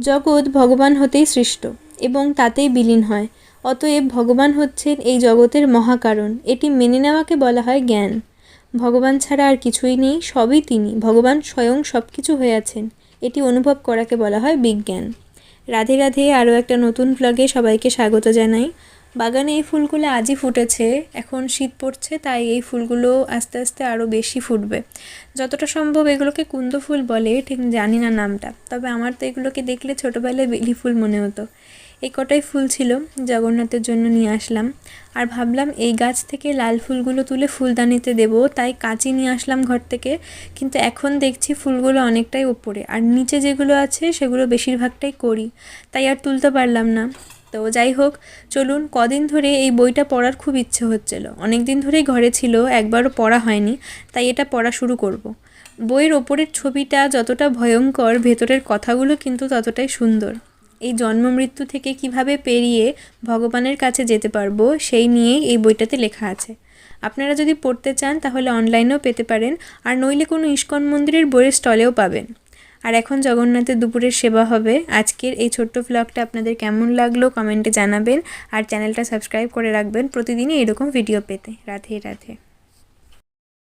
জগৎ ভগবান হতেই সৃষ্ট এবং তাতেই বিলীন হয়। অতএব ভগবান হচ্ছেন এই জগতের মহাকারণ। এটি মেনে নেওয়াকে বলা হয় জ্ঞান। ভগবান ছাড়া আর কিছুই নেই, সবই তিনি। ভগবান স্বয়ং সব কিছু হয়ে আছেন। এটি অনুভব করাকে বলা হয় বিজ্ঞান। রাধে রাধে, আরও একটা নতুন ব্লগে সবাইকে স্বাগত জানাই। বাগানে এই ফুলগুলো আজই ফুটেছে, এখন শীত পড়ছে, তাই এই ফুলগুলো আস্তে আস্তে আরও বেশি ফুটবে। যতটা সম্ভব এগুলোকে কুন্দ ফুল বলে, ঠিক জানি না নামটা, তবে আমার তো এগুলোকে দেখলে ছোটোবেলায় বেলি ফুল মনে হতো। এই কটাই ফুল ছিল, জগন্নাথের জন্য নিয়ে আসলাম। আর ভাবলাম এই গাছ থেকে লাল ফুলগুলো তুলে ফুলদানিতে দেবো, তাই কাঁচি নিয়ে আসলাম ঘর থেকে। কিন্তু এখন দেখছি ফুলগুলো অনেকটাই ওপরে, আর নিচে যেগুলো আছে সেগুলো বেশিরভাগটাই করি, তাই আর তুলতে পারলাম না। তো যাই হোক, চলুন কদিন ধরে এই বইটা পড়ার খুব ইচ্ছে হচ্ছিল। অনেক দিন ধরেই ঘরে ছিল, একবারও পড়া হয়নি, তাই এটা পড়া শুরু করব। বইয়ের ওপরের ছবিটা যতটা ভয়ঙ্কর, ভেতরের কথাগুলো কিন্তু ততটাই সুন্দর। এই জন্ম মৃত্যু থেকে কীভাবে পেরিয়ে ভগবানের কাছে যেতে পারব, সেই নিয়েই এই বইটাতে লেখা আছে। আপনারা যদি পড়তে চান, তাহলে অনলাইনেও পেতে পারেন, আর নইলে কোনো ইস্কন মন্দিরের বইয়ের স্টলেও পাবেন। আর এখন জগন্নাথের দুপুরের সেবা হবে। আজকের এই ছোট্ট ব্লগটা আপনাদের কেমন লাগল কমেন্টে জানাবেন। আর চ্যানেলটা সাবস্ক্রাইব করে রাখবেন। প্রতিদিনই এরকম ভিডিও পেতে। রাধে রাধে।